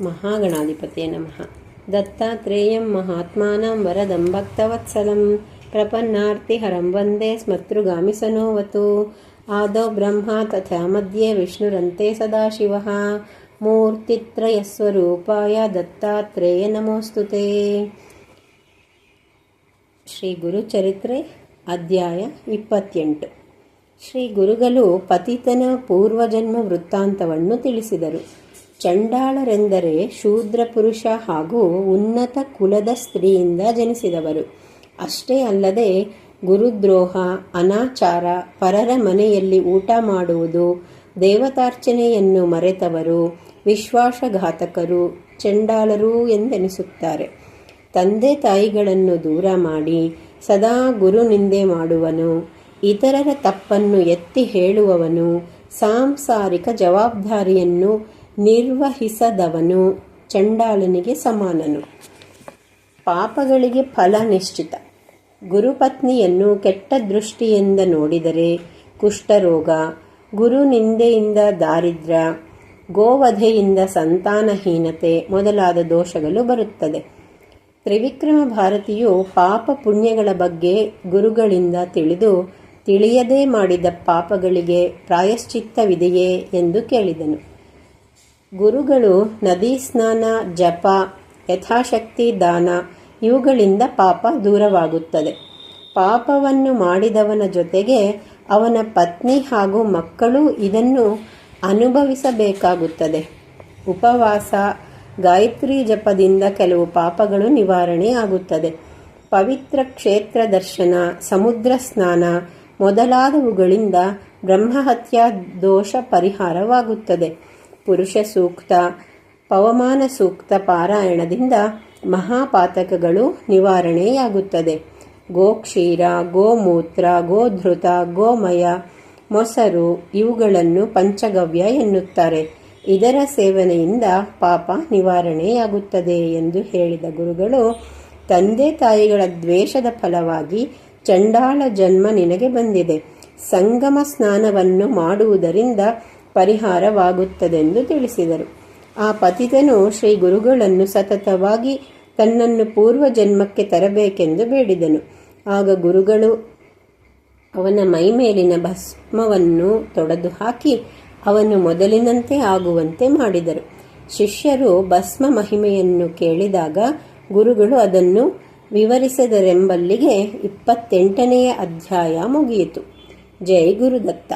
महागणाधिपते नमः दत्तात्रेयं महात्मानं वरदं भक्तवत्सलं प्रपन्नार्तिहरं वन्दे स्मतृगामिसनोवतु आदौ ब्रह्मा तथा मध्ये विष्णुरन्ते सदाशिवः मूर्तित्रयस्वरूपाय दत्तात्रेय नमोऽस्तु ते ಶ್ರೀ ಗುರುಚರಿತ್ರೆ ಅಧ್ಯಾಯ ಇಪ್ಪತ್ತೆಂಟು ಶ್ರೀ ಗುರುಗಳು ಪತಿತನ ಪೂರ್ವಜನ್ಮ ವೃತ್ತಾಂತವನ್ನು ತಿಳಿಸಿದರು ಚಂಡಾಳರೆಂದರೆ ಶೂದ್ರ ಪುರುಷ ಹಾಗೂ ಉನ್ನತ ಕುಲದ ಸ್ತ್ರೀಯಿಂದ ಜನಿಸಿದವರು. ಅಷ್ಟೇ ಅಲ್ಲದೆ ಗುರುದ್ರೋಹ, ಅನಾಚಾರ, ಪರರ ಮನೆಯಲ್ಲಿ ಊಟ ಮಾಡುವುದು, ದೇವತಾರ್ಚನೆಯನ್ನು ಮರೆತವರು, ವಿಶ್ವಾಸಘಾತಕರು, ಚಂಡಾಳರು ಎಂದೆನಿಸುತ್ತಾರೆ. ತಂದೆ ತಾಯಿಗಳನ್ನು ದೂರ ಮಾಡಿ ಸದಾ ಗುರು ನಿಂದೆ ಮಾಡುವನು, ಇತರರ ತಪ್ಪನ್ನು ಎತ್ತಿ ಹೇಳುವವನು, ಸಾಂಸಾರಿಕ ಜವಾಬ್ದಾರಿಯನ್ನು ನಿರ್ವಹಿಸದವನು ಚಂಡಾಲನಿಗೆ ಸಮಾನನು. ಪಾಪಗಳಿಗೆ ಫಲ ನಿಶ್ಚಿತ. ಗುರುಪತ್ನಿಯನ್ನು ಕೆಟ್ಟ ದೃಷ್ಟಿಯಿಂದ ನೋಡಿದರೆ ಕುಷ್ಠರೋಗ ಗುರು ನಿಂದೆಯಿಂದ ದಾರಿದ್ರ್ಯ ಗೋವಧೆಯಿಂದ ಸಂತಾನಹೀನತೆ ಮೊದಲಾದ ದೋಷಗಳು ಬರುತ್ತದೆ. ತ್ರಿವಿಕ್ರಮ ಭಾರತಿಯು ಪಾಪ ಪುಣ್ಯಗಳ ಬಗ್ಗೆ ಗುರುಗಳಿಂದ ತಿಳಿದು ತಿಳಿಯದೇ ಮಾಡಿದ ಪಾಪಗಳಿಗೆ ಪ್ರಾಯಶ್ಚಿತ್ತವಿದೆಯೇ ಎಂದು ಕೇಳಿದನು. ಗುರುಗಳು ನದಿ ಸ್ನಾನ, ಜಪ, ಯಥಾಶಕ್ತಿ ದಾನ ಇವುಗಳಿಂದ ಪಾಪ ದೂರವಾಗುತ್ತದೆ. ಪಾಪವನ್ನು ಮಾಡಿದವನ ಜೊತೆಗೆ ಅವನ ಪತ್ನಿ ಹಾಗೂ ಮಕ್ಕಳು ಇದನ್ನು ಅನುಭವಿಸಬೇಕಾಗುತ್ತದೆ. ಉಪವಾಸ, ಗಾಯತ್ರಿ ಜಪದಿಂದ ಕೆಲವು ಪಾಪಗಳು ನಿವಾರಣೆ ಆಗುತ್ತದೆ ಪವಿತ್ರ ಕ್ಷೇತ್ರ ದರ್ಶನ, ಸಮುದ್ರ ಸ್ನಾನ ಮೊದಲಾದವುಗಳಿಂದ ಬ್ರಹ್ಮಹತ್ಯಾ ದೋಷ ಪರಿಹಾರವಾಗುತ್ತದೆ. ಪುರುಷ ಸೂಕ್ತ ಪವಮಾನ ಸೂಕ್ತ ಪಾರಾಯಣದಿಂದ ಮಹಾಪಾತಕಗಳು ನಿವಾರಣೆಯಾಗುತ್ತದೆ. ಗೋಕ್ಷೀರ ಗೋಮೂತ್ರ ಗೋಧೃತ ಗೋಮಯ ಮೊಸರು ಇವುಗಳನ್ನು ಪಂಚಗವ್ಯ ಎನ್ನುತ್ತಾರೆ. ಇದರ ಸೇವನೆಯಿಂದ ಪಾಪ ನಿವಾರಣೆಯಾಗುತ್ತದೆ ಎಂದು ಹೇಳಿದ ಗುರುಗಳು, ತಂದೆ ತಾಯಿಗಳ ದ್ವೇಷದ ಫಲವಾಗಿ ಚಂಡಾಳ ಜನ್ಮ ನಿನಗೆ ಬಂದಿದೆ. ಸಂಗಮ ಸ್ನಾನವನ್ನು ಮಾಡುವುದರಿಂದ ಪರಿಹಾರವಾಗುತ್ತದೆಂದು ತಿಳಿಸಿದರು. ಆ ಪತಿತನು ಶ್ರೀ ಗುರುಗಳನ್ನು ಸತತವಾಗಿ ತನ್ನನ್ನು ಪೂರ್ವ ಜನ್ಮಕ್ಕೆ ತರಬೇಕೆಂದು ಬೇಡಿದನು. ಆಗ ಗುರುಗಳು ಅವನ ಮೈಮೇಲಿನ ಭಸ್ಮವನ್ನು ತೊಡೆದು ಹಾಕಿ ಅವನು ಮೊದಲಿನಂತೆ ಆಗುವಂತೆ ಮಾಡಿದರು. ಶಿಷ್ಯರು ಭಸ್ಮ ಮಹಿಮೆಯನ್ನು ಕೇಳಿದಾಗ ಗುರುಗಳು ಅದನ್ನು ವಿವರಿಸಿದರೆಂಬಲ್ಲಿಗೆ ಇಪ್ಪತ್ತೆಂಟನೆಯ ಅಧ್ಯಾಯ ಮುಗಿಯಿತು. ಜೈ ಗುರುದತ್ತ.